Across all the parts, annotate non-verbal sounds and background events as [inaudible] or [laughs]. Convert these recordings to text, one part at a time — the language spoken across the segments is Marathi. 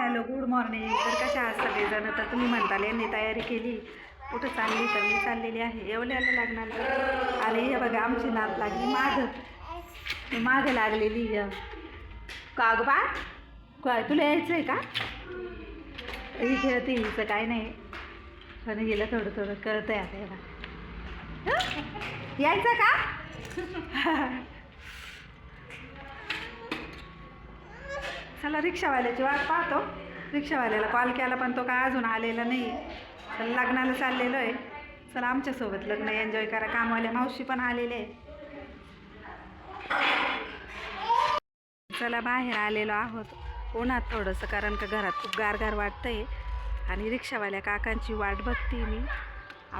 Hello good morning. तर कशा आहात सगळेजण? तर तुम्ही म्हणताल यांनी तयारी केली. कुठं चालली तर मी चाललेली आहे. एवढ्याला लागणार आणि हे बघा आमची नात लागली मागं. मागं लागलेली. आहे. का गं बा? काय तुला यायचं आहे का? ही खेळते हिचं काय नाही. पण हिला थोडं थोडं कळतं आता हं? यायचं का? [laughs] चला रिक्षावाल्याची वाट पाहतो. रिक्षावाल्याला कॉल केला पण तो काय अजून आलेला नाही. तर लग्नाला चाललेलो आहे. चला आमच्यासोबत लग्न एन्जॉय करा. कामवाल्या मावशी पण आलेले आहे. चला बाहेर आलेलो आहोत. उन्हात थोडंसं कारण का घरात खूप गारगार वाटतंय. आणि रिक्षावाल्या काकांची वाट बघते मी.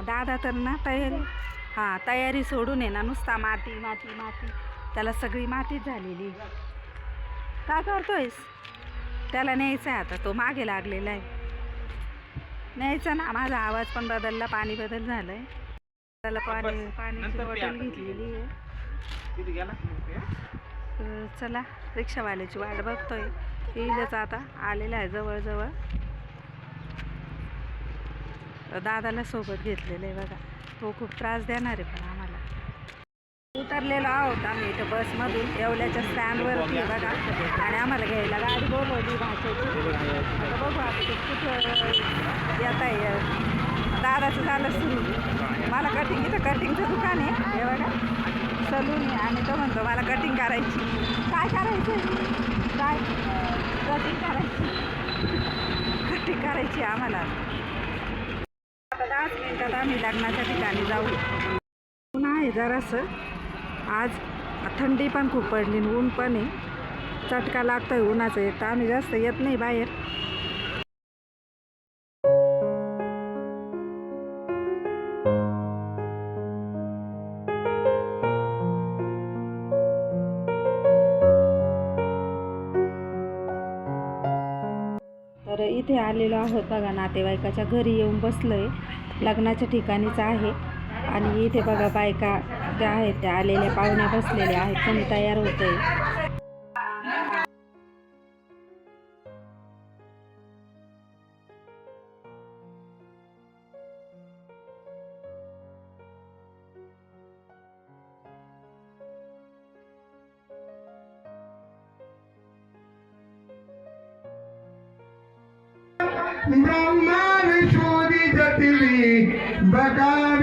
दादा तर ना तयारी हां तयारी सोडून आहे ना नुसता माती माती माती. त्याला सगळी मातीच झालेली काय करतोयस? त्याला न्यायचं आहे आता तो मागे लागलेला आहे. न्यायचा ना माझा आवाज पण बदलला पाणी बदल झालंय. त्याला पाणी पाण्याची बॉटल घेतलेली आहे. चला रिक्षावाल्याची वाट बघतोय. येईलच आता आलेला आहे जवळजवळ. दादाला सोबत घेतलेलं आहे बघा. तो खूप त्रास देणार आहे पण उतरलेलो आहोत आम्ही इथं बसमधून येवल्याच्या स्टँडवरती बघा. आणि आम्हाला घ्यायला गाडी बोलवली भाषेची. आता बघू आता ते कुठं येत आहे. दादाचं झालं सुरू. मला कटिंग इथं कटिंगचं दुकान आहे. हे बघा. सलून आहे. आणि तो म्हणतो मला कटिंग करायची. काय करायचं काय? कटिंग करायची. कटिंग करायची आम्हाला. आता दहाच मिनिटात आम्ही लग्नाच्या ठिकाणी जाऊ. पुन्हा आहे जरासं. आज थंडी पण खूप पडली आणि ऊन पण आहे. चटका लागतोय उन्हाचं येत आम्ही जास्त येत नाही बाहेर. तर इथे आलेलो आहोत बघा नातेवाईकाच्या घरी येऊन बसलो आहे लग्नाच्या ठिकाणीच आहे. आणि इथे बघा बायका त्या आहेत त्या आलेल्या पाहुण्या बसलेल्या आहेत कोणी तयार होतंय? जतिली बकार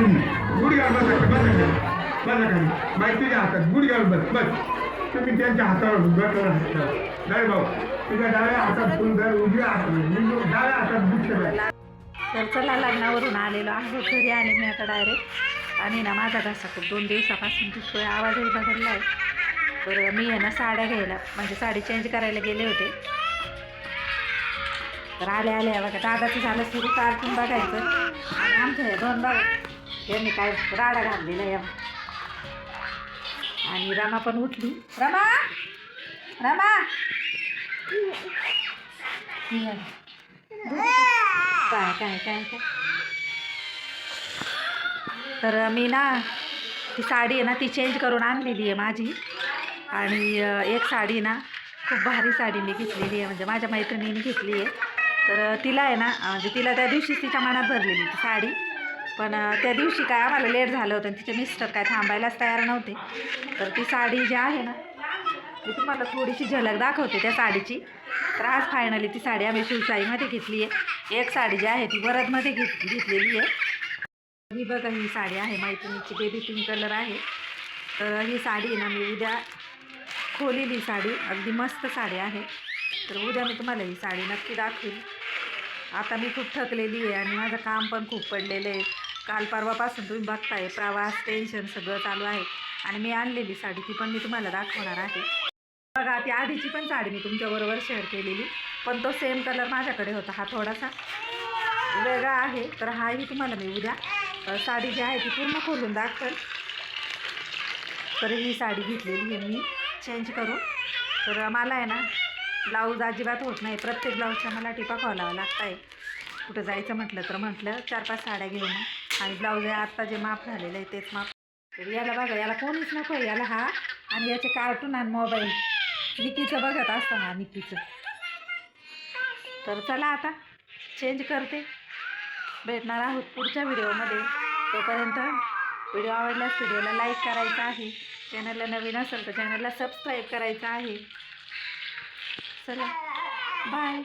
घालून गुढी घाल बसा बस बसा खाली माहिती हातात गुढी घाल बस बस. तुम्ही त्यांच्या हातावर बसला नाही भाऊ तुझ्या डाव्या हातात फुल सुंदर उजव्या हातात डाव्या हातात गुच्छ तर चला लग्नावरून आलेलो आहोत घरी आले मी आता डायरेक्ट आणि ना माझा घसा खूप दोन दिवसापासून दुखतोय आवाजही बदलला आहे तर मी आहे ना साड्या घ्यायला म्हणजे साडी चेंज करायला गेले होते. तर आले आले बघा दादाचं झालं सुरू कार्टून बघायचं. आणि आमच्या हे दोन बघा यांनी काय राडा घातलेला आहे. आणि रमा पण उठली. रमा! रमा! काय काय काय काय? तर मी ना ती साडी आहे ना ती चेंज करून आणलेली आहे माझी. आणि एक साडी ना खूप भारी साडी मी घेतलेली आहे. म्हणजे माझ्या मैत्रिणीने घेतली आहे. तर तिला आहे ना म्हणजे तिला त्या दिवशीच तिच्या मनात भरलेली ती साडी. पण त्या दिवशी काय आम्हाला लेट झालं होतं आणि तिचे मिस्टर काय थांबायलाच तयार नव्हते. तर ती साडी जी आहे ना ती तुम्हाला थोडीशी झलक दाखवते त्या साडीची. तर आज फायनली ती साडी आम्ही शिवशाहीमध्ये घेतली आहे एक साडी जी आहे ती वरदमध्ये घेत घेतलेली आहे. मी बघा ही साडी आहे मैत्रिणीची बेबी पिंक कलर आहे. तर ही साडी ना मी उद्या खोलेली साडी अगदी मस्त साडी आहे. तर उद्या मी तुम्हाला ही साडी नक्की दाखवेल आता मी खूप थकलेली आहे आणि माझं काम पण खूप पडलेलं आहे. काल परवापासून तुम्ही बघताय प्रवास टेन्शन सगळं चालू आहे. आणि मी आणलेली साडी ती पण मी तुम्हाला दाखवणार आहे. बघा ती आधीची पण साडी मी तुमच्याबरोबर शेअर केलेली. पण तो सेम कलर माझ्याकडे होता हा थोडासा वेगळा आहे. तर हाही तुम्हाला मी उद्या साडी जी आहे ती पूर्ण खोलून दाखवेल. तर ही साडी घेतलेली आहे मी चेंज करून. तर मला आहे ना ब्लाऊज अजिबात होत नाही. प्रत्येक ब्लाऊजच्या मला टिपा खोलावा लागत आहे कुठं जायचं म्हटलं तर म्हटलं चार पाच साड्या घेऊन. आणि ब्लाऊज आहे आत्ता जे माप झालेलं आहे तेच माप. तर याला बघा याला कोणीच नको याला हा. आणि याचे कार्टून आणि मोबाईल निकीचं बघत असतं हा निकीचं तर चला आता चेंज करते. भेटणार आहोत पुढच्या व्हिडिओमध्ये. तोपर्यंत व्हिडिओ आवडल्यास व्हिडिओला लाईक करायचा आहे. चॅनलला नवीन असेल तर चॅनलला सबस्क्राईब करायचं आहे. चला बाय